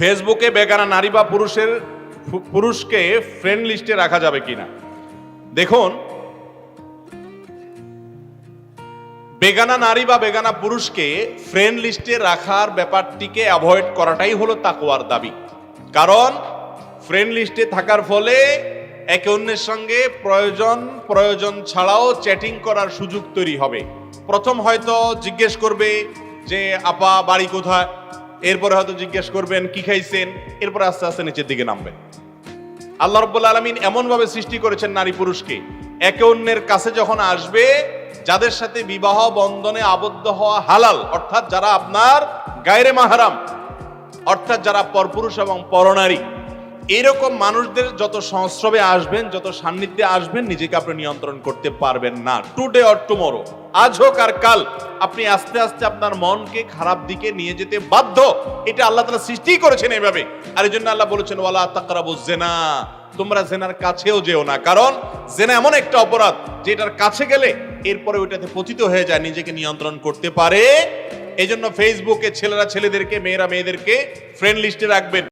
ফেসবুকে বেগানা নারী বা পুরুষের পুরুষকে ফ্রেন্ড লিস্টে রাখা যাবে কিনা? দেখুন, বেগানা নারী বা বেগানা পুরুষকে ফ্রেন্ড লিস্টে রাখার ব্যাপারটিকে অ্যাভয়েড করাটাই হলো তাকওয়ার দাবি। কারণ ফ্রেন্ড লিস্টে থাকার ফলে একে অন্যের সঙ্গে প্রয়োজন প্রয়োজন ছাড়াও চ্যাটিং করার সুযোগ তৈরি হবে। প্রথম হয়তো জিজ্ঞেস করবে যে, আপা, বাড়ি কোথায়? এরপরে হয়তো জিজ্ঞেস করবেন, কি খাইছেন? এরপরে আস্তে আস্তে নিচের দিকে নামবেন। আল্লাহ রব্বুল আলমিন এমনভাবে সৃষ্টি করেছেন নারী পুরুষকে, একে অন্যের কাছে যখন আসবে, যাদের সাথে বিবাহ বন্ধনে আবদ্ধ হওয়া হালাল, অর্থাৎ যারা আপনার গায়রে মাহারাম, অর্থাৎ যারা পরপুরুষ এবং পরনারী এরকম মানুষদের যত সংস্রবে আসবেন, যত সান্নিধ্যে আসবেন, নিজেকে আপনি নিয়ন্ত্রণ করতে পারবেন না। টুডে অর টুমোরো আজ হোক আর কাল, আপনি আস্তে আস্তে আপনার মনকে খারাপ দিকে নিয়ে যেতে বাধ্য। এটা আল্লাহ তালা সৃষ্টি করেছেন এভাবে। আর এই জন্য আল্লাহ বলেছেন, ওয়ালা তাকরাবু জেনা। তোমরা জেনার কাছেও যেও না। কারণ, জেনা এমন একটা অপরাধ, যেটার কাছে গেলে এরপরে ওইটাতে পতিত হয়ে যায়, নিজেকে নিয়ন্ত্রণ করতে পারে। এই জন্য ফেসবুকে ছেলেরা ছেলেদেরকে, মেয়েরা মেয়েদেরকে ফ্রেন্ড লিস্টে রাখবেন।